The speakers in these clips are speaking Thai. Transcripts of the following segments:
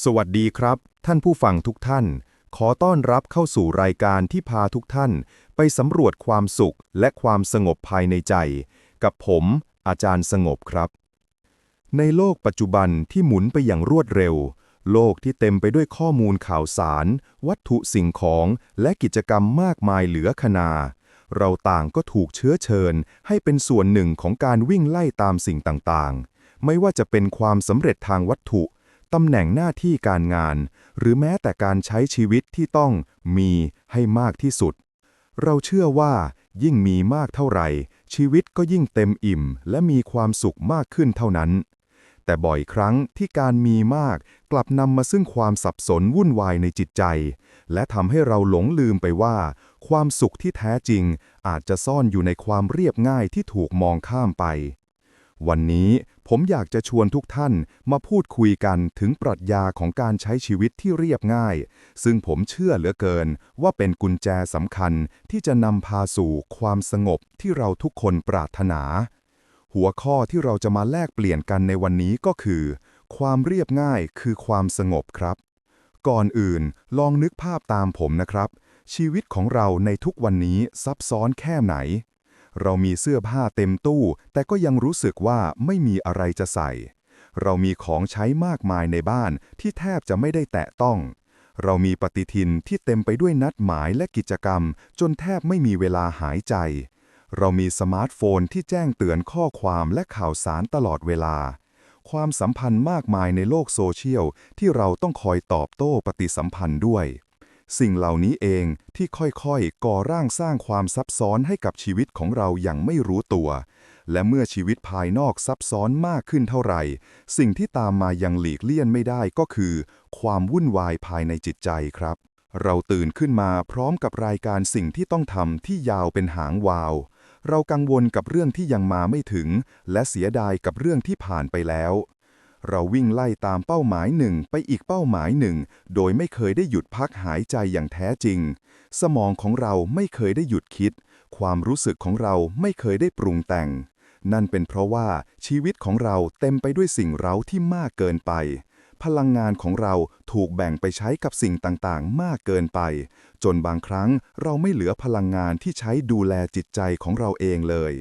สวัสดีครับ ท่านผู้ฟังทุกท่าน ขอต้อนรับเข้าสู่รายการที่พาทุกท่าน ไปสำรวจความสุขและความสงบภายในใจ กับผม อาจารย์สงบครับ ในโลกปัจจุบันที่หมุนไปอย่างรวดเร็ว โลกที่เต็มไปด้วยข้อมูลข่าวสาร วัตถุสิ่งของและกิจกรรมมากมายเหลือขนาเราต่างก็ถูกเชื้อเชิญ ให้เป็นส่วนหนึ่งของการวิ่งไล่ตามสิ่งต่างๆ ไม่ว่าจะเป็นความสำเร็จทางวัตถุ ตำแหน่งหน้าที่การงาน หรือแม้แต่การใช้ชีวิตที่ต้องมีให้มากที่สุด เราเชื่อว่า ยิ่งมีมากเท่าไหร่ ชีวิตก็ยิ่งเต็มอิ่ม และมีความสุขมากขึ้นเท่านั้น แต่บ่อยครั้งที่การมีมากกลับนำมาซึ่งความสับสนวุ่นวายในจิตใจ และทำให้เราหลงลืมไปว่า ความสุขที่แท้จริง อาจจะซ่อนอยู่ในความเรียบง่ายที่ถูกมองข้ามไป วันนี้ผมอยากจะชวนทุกท่านมาพูดคุยกันถึงปรัชญาของการใช้ชีวิตที่เรียบง่าย ซึ่งผมเชื่อเหลือเกินว่าเป็นกุญแจสำคัญที่จะนำพาสู่ความสงบที่เราทุกคนปรารถนา หัวข้อที่เราจะมาแลกเปลี่ยนกันในวันนี้ก็คือ ความเรียบง่ายคือความสงบครับ ก่อนอื่นลองนึกภาพตามผมนะครับ ชีวิตของเราในทุกวันนี้ซับซ้อนแค่ไหน เรามีเสื้อผ้าเต็มตู้ แต่ก็ยังรู้สึกว่าไม่มีอะไรจะใส่ เรามีของใช้มากมายในบ้านที่แทบจะไม่ได้แตะต้อง เรามีปฏิทินที่เต็มไปด้วยนัดหมายและกิจกรรม จนแทบไม่มีเวลาหายใจ เรามีสมาร์ทโฟนที่แจ้งเตือนข้อความและข่าวสารตลอดเวลา ความสัมพันธ์มากมายในโลกโซเชียลที่เราต้องคอยตอบโต้ปฏิสัมพันธ์ด้วย สิ่งเหล่านี้เองที่ค่อยๆ ก่อร่างสร้างความซับซ้อนให้กับชีวิตของเราอย่างไม่รู้ตัว และเมื่อชีวิตภายนอกซับซ้อนมากขึ้นเท่าไหร่ สิ่งที่ตามมายังหลีกเลี่ยนไม่ได้ก็คือ ความวุ่นวายภายในจิตใจครับ เราตื่นขึ้นมาพร้อมกับรายการสิ่งที่ต้องทำที่ยาวเป็นหางวาว เรากังวลกับเรื่องที่ยังมาไม่ถึง และเสียดายกับเรื่องที่ผ่านไปแล้ว เราวิ่งไล่ตามเป้าหมายหนึ่งไปอีกเป้าหมายหนึ่ง โดยไม่เคยได้หยุดพักหายใจอย่างแท้จริง สมองของเราไม่เคยได้หยุดคิด ความรู้สึกของเราไม่เคยได้ปรุงแต่ง นั่นเป็นเพราะว่าชีวิตของเราเต็มไปด้วยสิ่งเร้าที่มากเกินไป พลังงานของเราถูกแบ่งไปใช้กับสิ่งต่างๆ มากเกินไป จนบางครั้งเราไม่เหลือพลังงานที่ใช้ดูแลจิตใจของเราเองเลย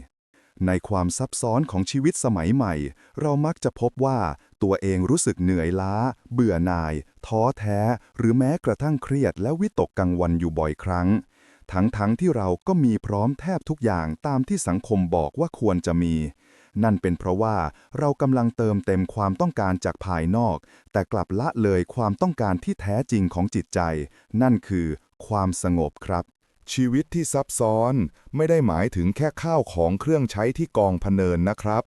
ในความซับซ้อนของชีวิตสมัยใหม่ เรามักจะพบว่าตัวเองรู้สึกเหนื่อยล้า เบื่อหน่าย ท้อแท้ หรือแม้กระทั่งเครียดและวิตกกังวลอยู่บ่อยครั้ง ทั้งๆทที่เราก็มีพร้อมแทบทุกอย่างตามที่สังคมบอกว่าควรจะมี นั่นเป็นเพราะว่าเรากำลังเติมเต็มความต้องการจากภายนอก แต่กลับละเลยความต้องการที่แท้จริงของจิตใจ นั่นคือความสงบครับ ชีวิตที่ซับซ้อนไม่ได้หมายถึงแค่ข้าวของเครื่องใช้ที่กองพเนินนะครับ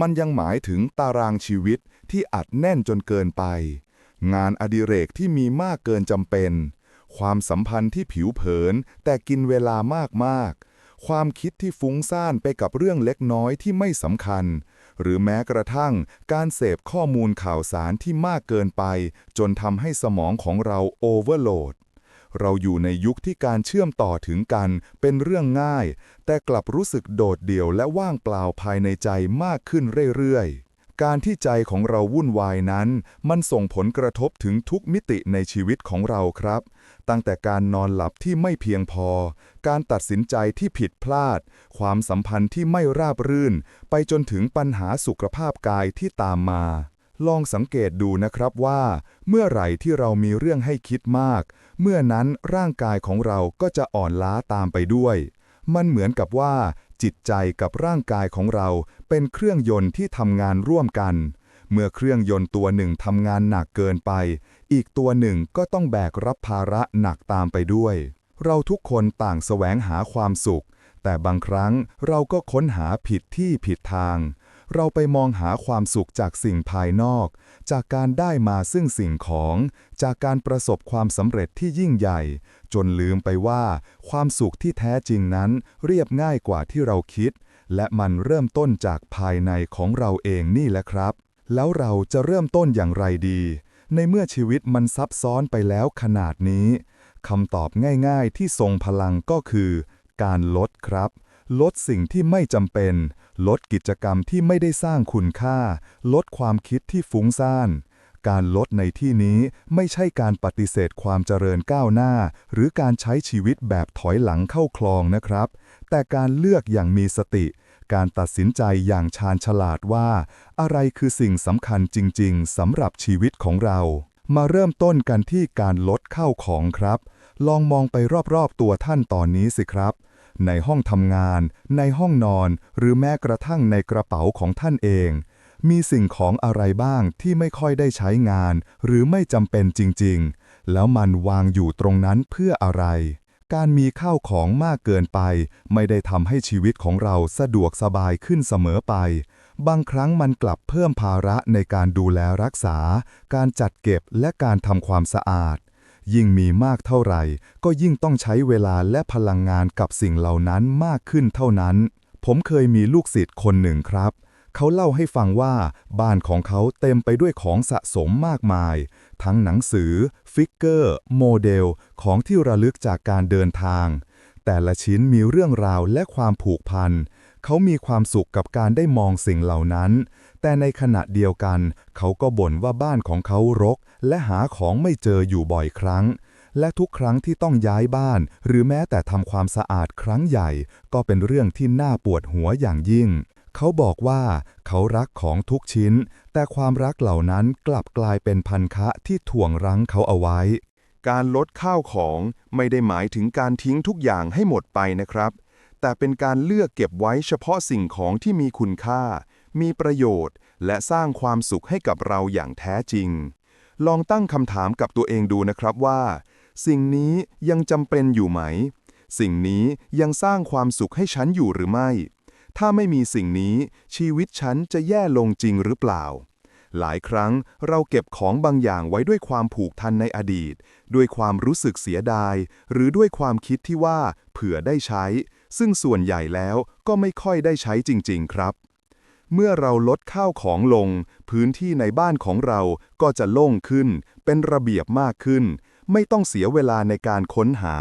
มันยังหมายถึงตารางชีวิตที่อัดแน่นจนเกินไป งานอดิเรกที่มีมากเกินจำเป็น ความสัมพันธ์ที่ผิวเผิน แต่กินเวลามากๆ ความคิดที่ฟุ้งซ่านไปกับเรื่องเล็กน้อยที่ไม่สำคัญ หรือแม้กระทั่งการเสพข้อมูลข่าวสารที่มากเกินไป จนทำให้สมองของเราโอเวอร์โหลด เราอยู่ในยุคที่การเชื่อมต่อถึงกันเป็นเรื่องง่าย แต่กลับรู้สึกโดดเดี่ยวและว่างเปล่าภายในใจมากขึ้นเรื่อยๆการที่ใจของเราวุ่นวายนั้น มันส่งผลกระทบถึงทุกมิติในชีวิตของเราครับ ตั้งแต่การนอนหลับที่ไม่เพียงพอ การตัดสินใจที่ผิดพลาด ความสัมพันธ์ที่ไม่ราบรื่น ไปจนถึงปัญหาสุขภาพกายที่ตามมา ลองสังเกตดูนะครับว่า เมื่อไหร่ที่เรามีเรื่องให้คิดมาก เมื่อนั้นร่างกายของเราก็จะอ่อนล้าตามไปด้วย มันเหมือนกับว่า จิตใจกับร่างกายของเราเป็นเครื่องยนต์ที่ทำงานร่วมกัน เมื่อเครื่องยนต์ตัวหนึ่งทำงานหนักเกินไป อีกตัวหนึ่งก็ต้องแบกรับภาระหนักตามไปด้วย เราทุกคนต่างแสวงหาความสุข แต่บางครั้งเราก็ค้นหาผิดที่ผิดทาง เราไปมองหาความสุขจากสิ่งภายนอก จากการได้มาซึ่งสิ่งของ จากการประสบความสำเร็จที่ยิ่งใหญ่ จนลืมไปว่า ความสุขที่แท้จริงนั้นเรียบง่ายกว่าที่เราคิด และมันเริ่มต้นจากภายในของเราเองนี่แหละครับ แล้วเราจะเริ่มต้นอย่างไรดี ในเมื่อชีวิตมันซับซ้อนไปแล้วขนาดนี้คำตอบง่าย ๆ ที่ทรงพลังก็คือ การลดครับ ลดสิ่งที่ไม่จำเป็น ลดกิจกรรมที่ไม่ได้สร้างคุณค่า ลดความคิดที่ฟุ้งซ่าน การลดในที่นี้ไม่ใช่การปฏิเสธความเจริญก้าวหน้า หรือการใช้ชีวิตแบบถอยหลังเข้าคลองนะครับ แต่การเลือกอย่างมีสติ การตัดสินใจอย่างชาญฉลาดว่า อะไรคือสิ่งสำคัญจริง ๆสำหรับชีวิตของเรา มาเริ่มต้นกันที่การลดเข้าของครับ ลองมองไปรอบๆตัวท่านตอนนี้สิครับ ในห้องทำงาน ในห้องนอน หรือแม้กระทั่งในกระเป๋าของท่านเอง มีสิ่งของอะไรบ้างที่ไม่ค่อยได้ใช้งาน หรือไม่จำเป็นจริง ๆ แล้วมันวางอยู่ตรงนั้นเพื่ออะไร การมีข้าวของมากเกินไป ไม่ได้ทำให้ชีวิตของเราสะดวกสบายขึ้นเสมอไป บางครั้งมันกลับเพิ่มภาระในการดูแลรักษา การจัดเก็บและการทำความสะอาด ยิ่งมีมากเท่าไหร่ ก็ยิ่งต้องใช้เวลาและพลังงานกับสิ่งเหล่านั้นมากขึ้นเท่านั้น ผมเคยมีลูกศิษย์คนหนึ่งครับ เขาเล่าให้ฟังว่า บ้านของเขาเต็มไปด้วยของสะสมมากมาย ทั้งหนังสือ ฟิกเกอร์ โมเดล ของที่ระลึกจากการเดินทาง แต่ละชิ้นมีเรื่องราวและความผูกพัน เขามีความสุขกับการได้มองสิ่งเหล่านั้น แต่ในขณะเดียวกัน เขาก็บ่นว่าบ้านของเขารก และหาของไม่เจออยู่บ่อยครั้ง และทุกครั้งที่ต้องย้ายบ้าน หรือแม้แต่ทำความสะอาดครั้งใหญ่ ก็เป็นเรื่องที่น่าปวดหัวอย่างยิ่ง เขาบอกว่า เขารักของทุกชิ้น แต่ความรักเหล่านั้นกลับกลายเป็นพันคะที่ถ่วงรั้งเขาเอาไว้ การลดข้าวของไม่ได้หมายถึงการทิ้งทุกอย่างให้หมดไปนะครับ แต่เป็นการเลือกเก็บไว้เฉพาะสิ่งของที่มีคุณค่า มีประโยชน์ และสร้างความสุขให้กับเราอย่างแท้จริง ลองตั้งคำถามกับตัวเองดูนะครับว่า สิ่งนี้ยังจำเป็นอยู่ไหม สิ่งนี้ยังสร้างความสุขให้ฉันอยู่หรือไม่ ถ้าไม่มีสิ่งนี้ ชีวิตฉันจะแย่ลงจริงหรือเปล่าหลายครั้งเราเก็บของบางอย่างไว้ด้วยความผูกพันในอดีต ด้วยความรู้สึกเสียดาย หรือด้วยความคิดที่ว่าเผื่อได้ใช้ ซึ่งส่วนใหญ่แล้วก็ไม่ค่อยได้ใช้จริง ๆ ครับ เมื่อเราลดข้าวของลง พื้นที่ในบ้านของเราก็จะโล่งขึ้น เป็นระเบียบมากขึ้น ไม่ต้องเสียเวลาในการค้นหา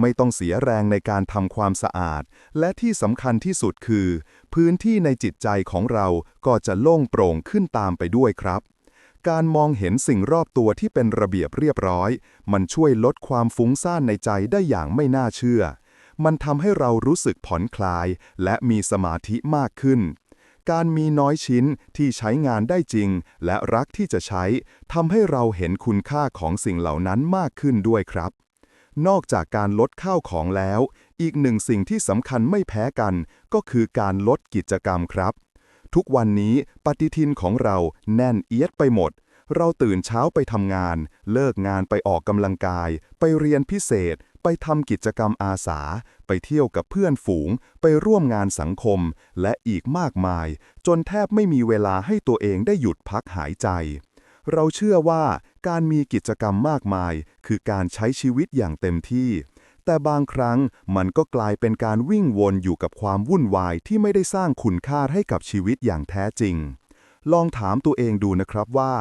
ไม่ต้องเสียแรงในการทำความสะอาด และที่สำคัญที่สุดคือ พื้นที่ในจิตใจของเราก็จะโล่งโปร่งขึ้นตามไปด้วยครับการมองเห็นสิ่งรอบตัวที่เป็นระเบียบเรียบร้อย มันช่วยลดความฟุ้งซ่านในใจได้อย่างไม่น่าเชื่อ มันทำให้เรารู้สึกผ่อนคลายและมีสมาธิมากขึ้น การมีน้อยชิ้นที่ใช้งานได้จริง และรักที่จะใช้ทำให้เราเห็นคุณค่าของสิ่งเหล่านั้นมากขึ้นด้วยครับ นอกจากการลดข้าวของแล้ว อีกหนึ่งสิ่งที่สำคัญไม่แพ้กัน ก็คือการลดกิจกรรมครับ ทุกวันนี้ปฏิทินของเราแน่นเอียดไปหมดเราตื่นเช้าไปทำงาน เลิกงานไปออกกำลังกาย ไปเรียนพิเศษ ไปทำกิจกรรมอาสา ไปเที่ยวกับเพื่อนฝูง ไปร่วมงานสังคม และอีกมากมาย จนแทบไม่มีเวลาให้ตัวเองได้หยุดพักหายใจ เราเชื่อว่าการมีกิจกรรมมากมาย คือการใช้ชีวิตอย่างเต็มที่ แต่บางครั้งมันก็กลายเป็นการวิ่งวนอยู่กับความวุ่นวายที่ไม่ได้สร้างคุณค่าให้กับชีวิตอย่างแท้จริง ลองถามตัวเองดูนะครับว่า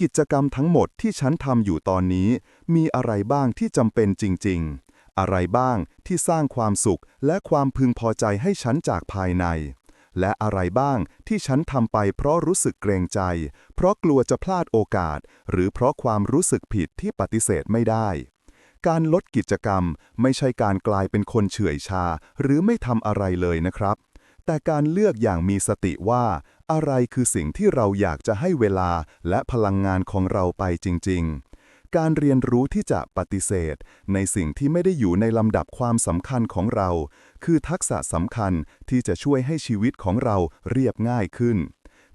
กิจกรรมทั้งหมดที่ฉันทำอยู่ตอนนี้ มีอะไรบ้างที่จำเป็นจริง ๆ อะไรบ้างที่สร้างความสุขและความพึงพอใจให้ฉันจากภายใน และอะไรบ้างที่ฉันทำไปเพราะรู้สึกเกรงใจ เพราะกลัวจะพลาดโอกาส หรือเพราะความรู้สึกผิดที่ปฏิเสธไม่ได้ การลดกิจกรรมไม่ใช่การกลายเป็นคนเฉื่อยชา หรือไม่ทำอะไรเลยนะครับ แต่การเลือกอย่างมีสติว่า อะไรคือสิ่งที่เราอยากจะให้เวลาและพลังงานของเราไปจริง ๆ การเรียนรู้ที่จะปฏิเสธ ในสิ่งที่ไม่ได้อยู่ในลำดับความสำคัญของเรา คือทักษะสำคัญที่จะช่วยให้ชีวิตของเราเรียบง่ายขึ้น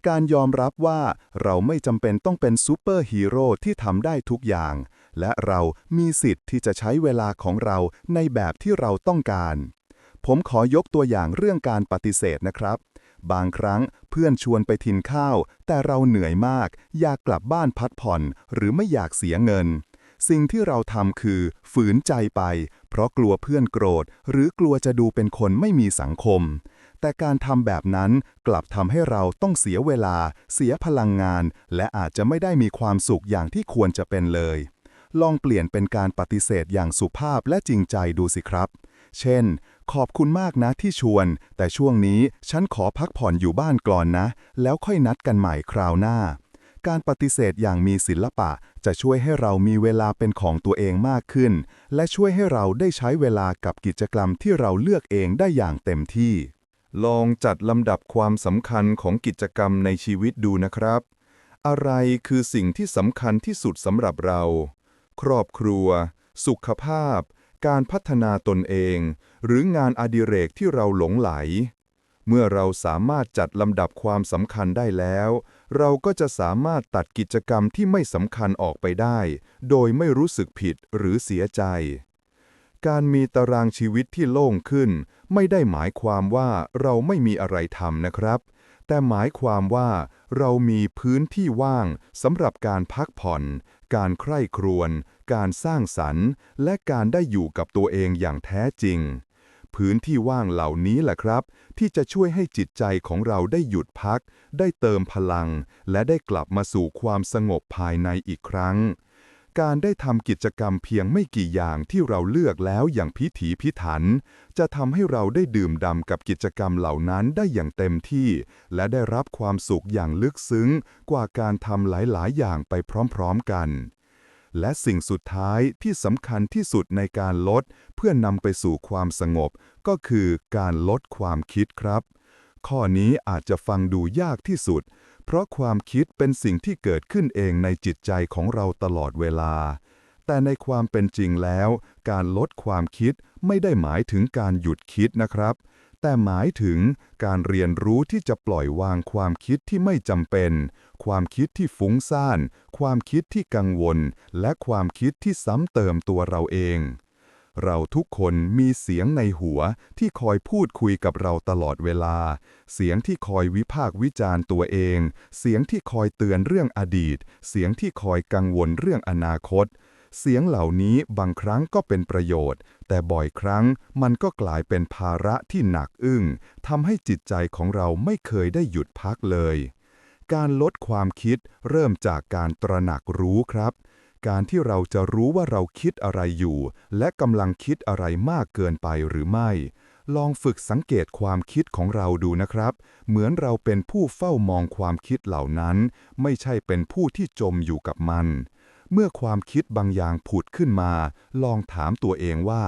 การยอมรับว่าเราไม่จำเป็นต้องเป็นซูเปอร์ฮีโร่ที่ทำได้ทุกอย่าง และเรามีสิทธิ์ที่จะใช้เวลาของเราในแบบที่เราต้องการ ผมขอยกตัวอย่างเรื่องการปฏิเสธนะครับ บางครั้งเพื่อนชวนไปทินข้าว แต่เราเหนื่อยมาก อยากกลับบ้านพักผ่อน หรือไม่อยากเสียเงิน สิ่งที่เราทำคือ ฝืนใจไป เพราะกลัวเพื่อนโกรธ หรือกลัวจะดูเป็นคนไม่มีสังคม แต่การทำแบบนั้นกลับทำให้เราต้องเสียเวลา เสียพลังงาน และอาจจะไม่ได้มีความสุขอย่างที่ควรจะเป็นเลย ลองเปลี่ยนเป็นการปฏิเสธอย่างสุภาพและจริงใจดูสิครับ เช่น ขอบคุณมากนะที่ชวน แต่ช่วงนี้ฉันขอพักผ่อนอยู่บ้านก่อนนะ แล้วค่อยนัดกันใหม่คราวหน้า การปฏิเสธอย่างมีศิลปะ จะช่วยให้เรามีเวลาเป็นของตัวเองมากขึ้น และช่วยให้เราได้ใช้เวลากับกิจกรรมที่เราเลือกเองได้อย่างเต็มที่ ลองจัดลำดับความสำคัญของกิจกรรมในชีวิตดูนะครับ อะไรคือสิ่งที่สำคัญที่สุดสำหรับเรา ครอบครัว สุขภาพ การพัฒนาตนเอง หรืองานอดิเรกที่เราหลงไหล เมื่อเราสามารถจัดลำดับความสำคัญได้แล้ว เราก็จะสามารถตัดกิจกรรมที่ไม่สำคัญออกไปได้ โดยไม่รู้สึกผิดหรือเสียใจ การมีตารางชีวิตที่โล่งขึ้น ไม่ได้หมายความว่าเราไม่มีอะไรทำนะครับ แต่หมายความว่าเรามีพื้นที่ว่างสำหรับการพักผ่อน การใคร่ครวญการสร้างสรรค์ และการได้อยู่กับตัวเองอย่างแท้จริง พื้นที่ว่างเหล่านี้แหละครับ ที่จะช่วยให้จิตใจของเราได้หยุดพัก ได้เติมพลัง และได้กลับมาสู่ความสงบภายในอีกครั้ง การได้ทำกิจกรรมเพียงไม่กี่อย่างที่เราเลือกแล้วอย่างพิถีพิถัน จะทำให้เราได้ดื่มด่ำกับกิจกรรมเหล่านั้นได้อย่างเต็มที่ และได้รับความสุขอย่างลึกซึ้ง กว่าการทำหลายๆ อย่างไปพร้อม ๆ กัน และสิ่งสุดท้ายที่สำคัญที่สุดในการลด เพื่อนำไปสู่ความสงบ ก็คือการลดความคิดครับ ข้อนี้อาจจะฟังดูยากที่สุด เพราะความคิดเป็นสิ่งที่เกิดขึ้นเองในจิตใจของเราตลอดเวลา แต่ในความเป็นจริงแล้ว การลดความคิดไม่ได้หมายถึงการหยุดคิดนะครับ แต่หมายถึงการเรียนรู้ที่จะปล่อยวางความคิดที่ไม่จำเป็น ความคิดที่ฟุ้งซ่าน ความคิดที่กังวล และความคิดที่ซ้ำเติมตัวเราเอง เราทุกคนมีเสียงในหัวที่คอยพูดคุยกับเราตลอดเวลา เสียงที่คอยวิพากษ์วิจารณ์ตัวเอง เสียงที่คอยเตือนเรื่องอดีต เสียงที่คอยกังวลเรื่องอนาคต เสียงเหล่านี้บางครั้งก็เป็นประโยชน์ แต่บ่อยครั้งมันก็กลายเป็นภาระที่หนักอึ้งทำให้จิตใจของเราไม่เคยได้หยุดพักเลย การลดความคิดเริ่มจากการตระหนักรู้ครับ การที่เราจะรู้ว่าเราคิดอะไรอยู่ และกำลังคิดอะไรมากเกินไปหรือไม่ลองฝึกสังเกตความคิดของเราดูนะครับ เหมือนเราเป็นผู้เฝ้ามองความคิดเหล่านั้น ไม่ใช่เป็นผู้ที่จมอยู่กับมัน เมื่อความคิดบางอย่างผุดขึ้นมา ลองถามตัวเองว่า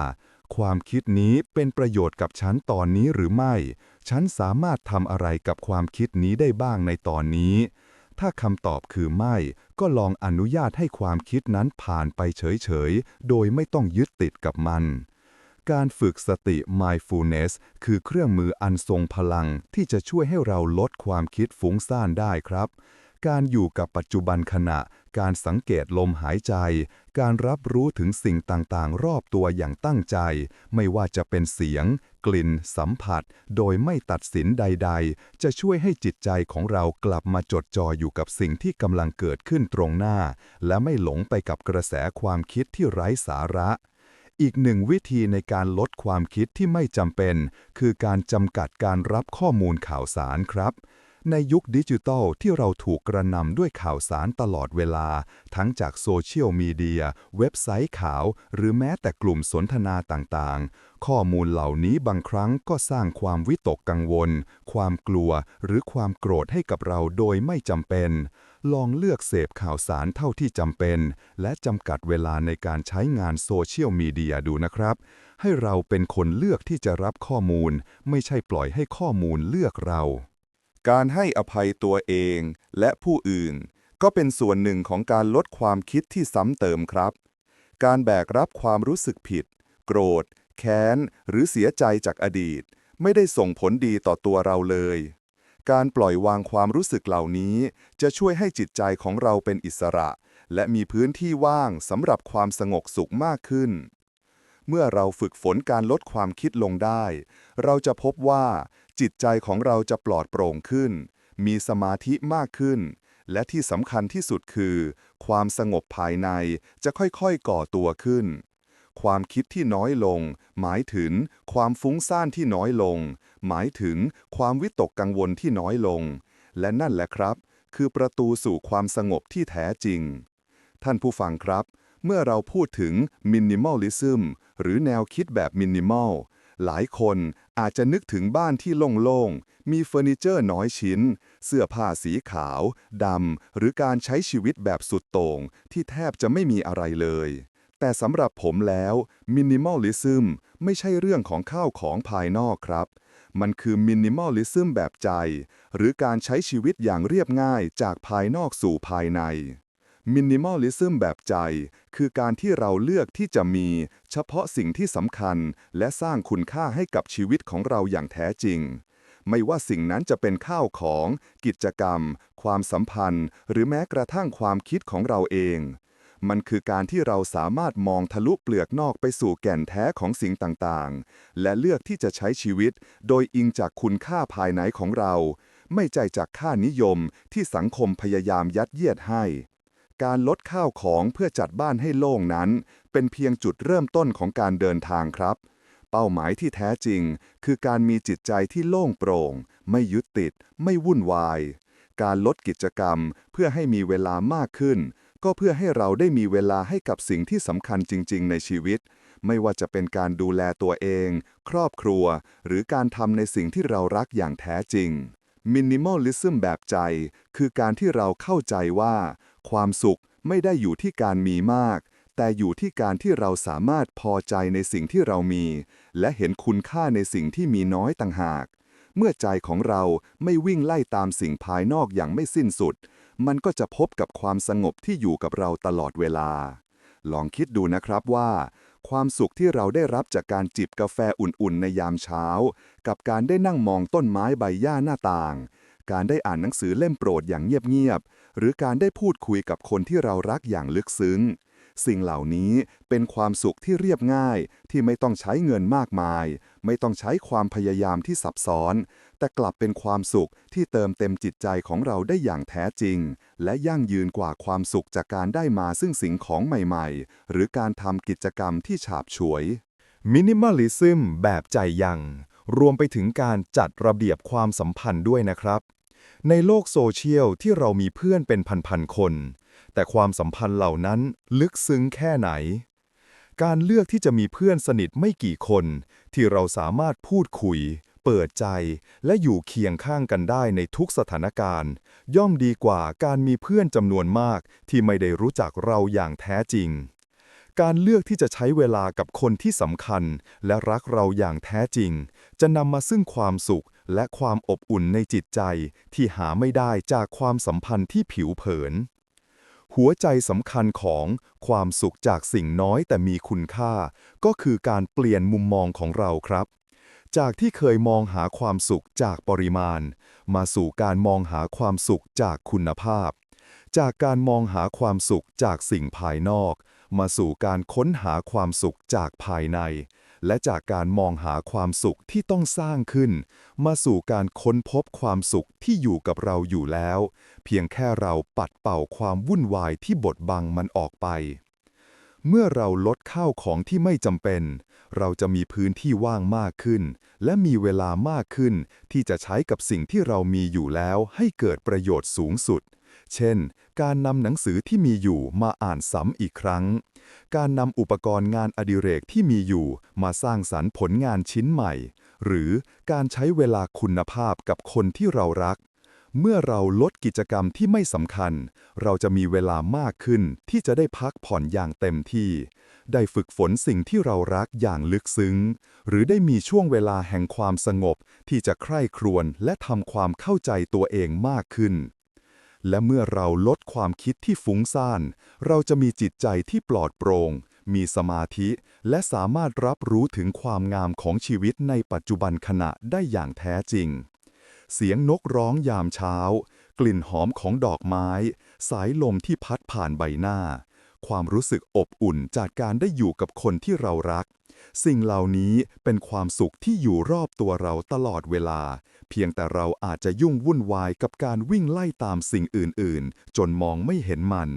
ความคิดนี้เป็นประโยชน์กับฉันตอนนี้หรือไม่ ฉันสามารถทำอะไรกับความคิดนี้ได้บ้างในตอนนี้ ถ้าคำตอบคือไม่ ก็ลองอนุญาตให้ความคิดนั้นผ่านไปเฉยๆ โดยไม่ต้องยึดติดกับมันการฝึกสติ mindfulness คือเครื่องมืออันทรงพลังที่จะช่วยให้เราลดความคิดฟุ้งซ่านได้ครับ การอยู่กับปัจจุบันขณะ การสังเกตลมหายใจ การรับรู้ถึงสิ่งต่างๆ รอบตัวอย่างตั้งใจ ไม่ว่าจะเป็นเสียง กลิ่น สัมผัส โดยไม่ตัดสินใด ๆ จะช่วยให้จิตใจของเรากลับมาจดจ่ออยู่กับสิ่งที่กำลังเกิดขึ้นตรงหน้า และไม่หลงไปกับกระแสความคิดที่ไร้สาระอีกหนึ่งวิธีในการลดความคิดที่ไม่จำเป็น คือการจำกัดการรับข้อมูลข่าวสารครับ ในยุคดิจิทัลที่เราถูกกระนำด้วยข่าวสารตลอดเวลา ทั้งจากโซเชียลมีเดีย เว็บไซต์ข่าว หรือแม้แต่กลุ่มสนทนาต่างๆ ข้อมูลเหล่านี้บางครั้งก็สร้างความวิตกกังวล ความกลัว หรือความโกรธให้กับเราโดยไม่จำเป็น ลองเลือกเสพข่าวสารเท่าที่จำเป็น และจำกัดเวลาในการใช้งานโซเชียลมีเดียดูนะครับให้เราเป็นคนเลือกที่จะรับข้อมูล ไม่ใช่ปล่อยให้ข้อมูลเลือกเรา การให้อภัยตัวเองและผู้อื่น ก็เป็นส่วนหนึ่งของการลดความคิดที่ซ้ำเติมครับ การแบกรับความรู้สึกผิด โกรธ แค้น หรือเสียใจจากอดีต ไม่ได้ส่งผลดีต่อตัวเราเลย การปล่อยวางความรู้สึกเหล่านี้ จะช่วยให้จิตใจของเราเป็นอิสระ และมีพื้นที่ว่างสำหรับความสงบสุขมากขึ้นเมื่อเราฝึกฝนการลดความคิดลงได้ เราจะพบว่า จิตใจของเราจะปลอดโปร่งขึ้น มีสมาธิมากขึ้น และที่สำคัญที่สุดคือ ความสงบภายในจะค่อยๆก่อตัวขึ้น ความคิดที่น้อยลง หมายถึงความฟุ้งซ่านที่น้อยลง หมายถึงความวิตกกังวลที่น้อยลง และนั่นแหละครับ คือประตูสู่ความสงบที่แท้จริง ท่านผู้ฟังครับ เมื่อเราพูดถึงมินิมอลลิซึมหรือแนวคิดแบบมินิมอล หลายคนอาจจะนึกถึงบ้านที่โล่งๆ มีเฟอร์นิเจอร์น้อยชิ้น เสื้อผ้าสีขาว ดำ หรือการใช้ชีวิตแบบสุดโต่งที่แทบจะไม่มีอะไรเลย แต่สำหรับผมแล้วมินิมอลลิซึมไม่ใช่เรื่องของข้าวของภายนอกครับ มันคือมินิมอลลิซึมแบบใจ หรือการใช้ชีวิตอย่างเรียบง่ายจากภายนอกสู่ภายใน มินิมอลลิซึมแบบใจ คือการที่เราเลือกที่จะมี เฉพาะสิ่งที่สำคัญ และสร้างคุณค่าให้กับชีวิตของเราอย่างแท้จริง ไม่ว่าสิ่งนั้นจะเป็นข้าวของ กิจกรรม ความสัมพันธ์ หรือแม้กระทั่งความคิดของเราเอง มันคือการที่เราสามารถมองทะลุเปลือกนอกไปสู่แก่นแท้ของสิ่งต่างๆ และเลือกที่จะใช้ชีวิต โดยอิงจากคุณค่าภายในของเรา ไม่ใจจากค่านิยมที่สังคมพยายามยัดเยียดให้ การลดข้าวของเพื่อจัดบ้านให้โล่งนั้น เป็นเพียงจุดเริ่มต้นของการเดินทางครับ เป้าหมายที่แท้จริง คือการมีจิตใจที่โล่งโปร่ง ไม่ยึดติด ไม่วุ่นวาย การลดกิจกรรมเพื่อให้มีเวลามากขึ้น ก็เพื่อให้เราได้มีเวลาให้กับสิ่งที่สำคัญจริง ๆ ในชีวิต ไม่ว่าจะเป็นการดูแลตัวเอง ครอบครัว หรือการทำในสิ่งที่เรารักอย่างแท้จริงมินิมอลลิซึมแบบใจ คือการที่เราเข้าใจว่า ความสุขไม่ได้อยู่ที่การมีมาก แต่อยู่ที่การที่เราสามารถพอใจในสิ่งที่เรามี และเห็นคุณค่าในสิ่งที่มีน้อยต่างหาก เมื่อใจของเราไม่วิ่งไล่ตามสิ่งภายนอกอย่างไม่สิ้นสุด มันก็จะพบกับความสงบที่อยู่กับเราตลอดเวลา ลองคิดดูนะครับว่าความสุขที่เราได้รับจากการจิบกาแฟอุ่นๆ ในยามเช้า กับการได้นั่งมองต้นไม้ใบหญ้าหน้าต่าง การได้อ่านหนังสือเล่มโปรดอย่างเงียบๆ หรือการได้พูดคุยกับคนที่เรารักอย่างลึกซึ้ง สิ่งเหล่านี้เป็นความสุขที่เรียบง่ายที่ไม่ต้องใช้เงินมากมาย ไม่ต้องใช้ความพยายามที่ซับซ้อน แต่กลับเป็นความสุขที่เติมเต็มจิตใจของเราได้อย่างแท้จริง และยั่งยืนกว่าความสุขจากการได้มาซึ่งสิ่งของใหม่ๆ หรือการทำกิจกรรมที่ฉาบฉวยมินิมอลลิซึมแบบใจยังรวมไปถึงการจัดระเบียบความสัมพันธ์ด้วยนะครับ ในโลกโซเชียลที่เรามีเพื่อนเป็นพันๆคน แต่ความสัมพันธ์เหล่านั้นลึกซึ้งแค่ไหน การเลือกที่จะมีเพื่อนสนิทไม่กี่คน ที่เราสามารถพูดคุย เปิดใจ และอยู่เคียงข้างกันได้ในทุกสถานการณ์ ย่อมดีกว่าการมีเพื่อนจำนวนมากที่ไม่ได้รู้จักเราอย่างแท้จริงการเลือกที่จะใช้เวลากับคนที่สำคัญ และรักเราอย่างแท้จริง จะนำมาซึ่งความสุข และความอบอุ่นในจิตใจที่หาไม่ได้จากความสัมพันธ์ที่ผิวเผิน หัวใจสำคัญของความสุขจากสิ่งน้อยแต่มีคุณค่า ก็คือการเปลี่ยนมุมมองของเราครับ จากที่เคยมองหาความสุขจากปริมาณ มาสู่การมองหาความสุขจากคุณภาพ จากการมองหาความสุขจากสิ่งภายนอก มาสู่การค้นหาความสุขจากภายใน และจากการมองหาความสุขที่ต้องสร้างขึ้น มาสู่การค้นพบความสุขที่อยู่กับเราอยู่แล้ว เพียงแค่เราปัดเป่าความวุ่นวายที่บดบังมันออกไป เมื่อเราลดข้าวของที่ไม่จำเป็น เราจะมีพื้นที่ว่างมากขึ้น และมีเวลามากขึ้น ที่จะใช้กับสิ่งที่เรามีอยู่แล้วให้เกิดประโยชน์สูงสุด เช่น การนำหนังสือที่มีอยู่มาอ่านซ้ำอีกครั้ง การนำอุปกรณ์งานอดิเรกที่มีอยู่ มาสร้างสรรค์ผลงานชิ้นใหม่ หรือการใช้เวลาคุณภาพกับคนที่เรารัก เมื่อเราลดกิจกรรมที่ไม่สำคัญ เราจะมีเวลามากขึ้นที่จะได้พักผ่อนอย่างเต็มที่ ได้ฝึกฝนสิ่งที่เรารักอย่างลึกซึ้ง หรือได้มีช่วงเวลาแห่งความสงบที่จะใคร่ครวญและทำความเข้าใจตัวเองมากขึ้น และเมื่อเราลดความคิดที่ฟุ้งซ่าน เราจะมีจิตใจที่ปลอดโปร่ง มีสมาธิ และสามารถรับรู้ถึงความงามของชีวิตในปัจจุบันขณะได้อย่างแท้จริง เสียงนกร้องยามเช้า กลิ่นหอมของดอกไม้ สายลมที่พัดผ่านใบหน้า ความรู้สึกอบอุ่นจากการได้อยู่กับคนที่เรารัก สิ่งเหล่านี้เป็นความสุขที่อยู่รอบตัวเราตลอดเวลา เพียงแต่เราอาจจะยุ่งวุ่นวายกับการวิ่งไล่ตามสิ่งอื่น ๆ จนมองไม่เห็นมัน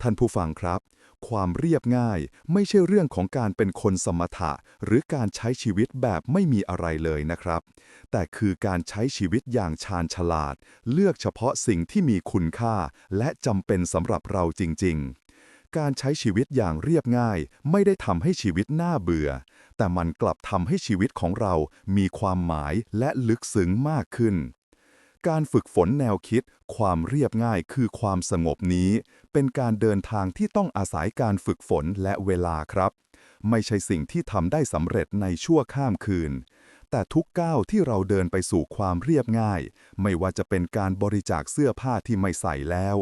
ท่านผู้ฟังครับ ความเรียบง่ายไม่ใช่เรื่องของการเป็นคนสมถะ หรือการใช้ชีวิตแบบไม่มีอะไรเลยนะครับ แต่คือการใช้ชีวิตอย่างชาญฉลาด เลือกเฉพาะสิ่งที่มีคุณค่า และจำเป็นสำหรับเราจริง ๆ การใช้ชีวิตอย่างเรียบง่าย ไม่ได้ทำให้ชีวิตน่าเบื่อ แต่มันกลับทำให้ชีวิตของเรามีความหมายและลึกซึ้งมากขึ้น การฝึกฝนแนวคิด ความเรียบง่ายคือความสงบนี้ เป็นการเดินทางที่ต้องอาศัยการฝึกฝนและเวลาครับ ไม่ใช่สิ่งที่ทำได้สำเร็จในชั่วข้ามคืน แต่ทุกก้าวที่เราเดินไปสู่ความเรียบง่าย ไม่ว่าจะเป็นการบริจาคเสื้อผ้าที่ไม่ใส่แล้ว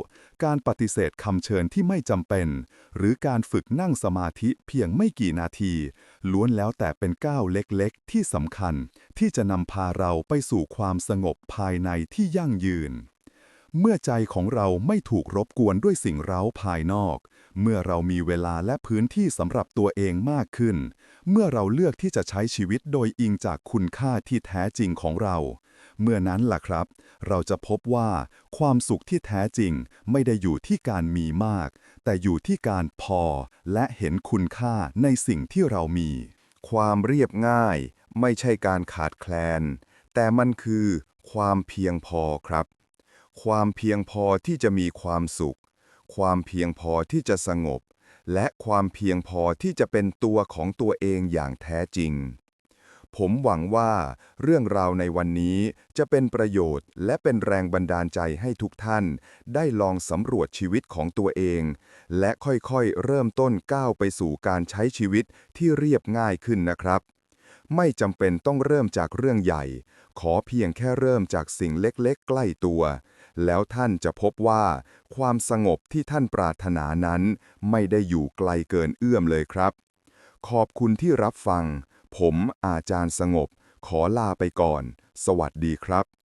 การปฏิเสธคำเชิญที่ไม่จำเป็น หรือการฝึกนั่งสมาธิเพียงไม่กี่นาที ล้วนแล้วแต่เป็นก้าวเล็กๆ ที่สำคัญ ที่จะนำพาเราไปสู่ความสงบภายในที่ยั่งยืน เมื่อใจของเราไม่ถูกรบกวนด้วยสิ่งเร้าภายนอก เมื่อเรามีเวลาและพื้นที่สำหรับตัวเองมากขึ้น เมื่อเราเลือกที่จะใช้ชีวิตโดยอิงจากคุณค่าที่แท้จริงของเรา เมื่อนั้นล่ะครับ เราจะพบว่าความสุขที่แท้จริงไม่ได้อยู่ที่การมีมาก แต่อยู่ที่การพอและเห็นคุณค่าในสิ่งที่เรามี ความเรียบง่าย ไม่ใช่การขาดแคลน แต่มันคือความเพียงพอครับ ความเพียงพอที่จะมีความสุข ความเพียงพอที่จะสงบ และความเพียงพอที่จะเป็นตัวของตัวเองอย่างแท้จริง ผมหวังว่าเรื่องราวในวันนี้จะเป็นประโยชน์ และเป็นแรงบันดาลใจให้ทุกท่าน ได้ลองสำรวจชีวิตของตัวเอง และค่อยๆเริ่มต้นก้าวไปสู่การใช้ชีวิตที่เรียบง่ายขึ้นนะครับไม่จำเป็นต้องเริ่มจากเรื่องใหญ่ ขอเพียงแค่เริ่มจากสิ่งเล็กๆ ใกล้ตัว แล้วท่านจะพบว่า ความสงบที่ท่านปรารถนานั้น ไม่ได้อยู่ไกลเกินเอื้อมเลยครับ ขอบคุณที่รับฟัง ผมอาจารย์สงบ ขอลาไปก่อน สวัสดีครับ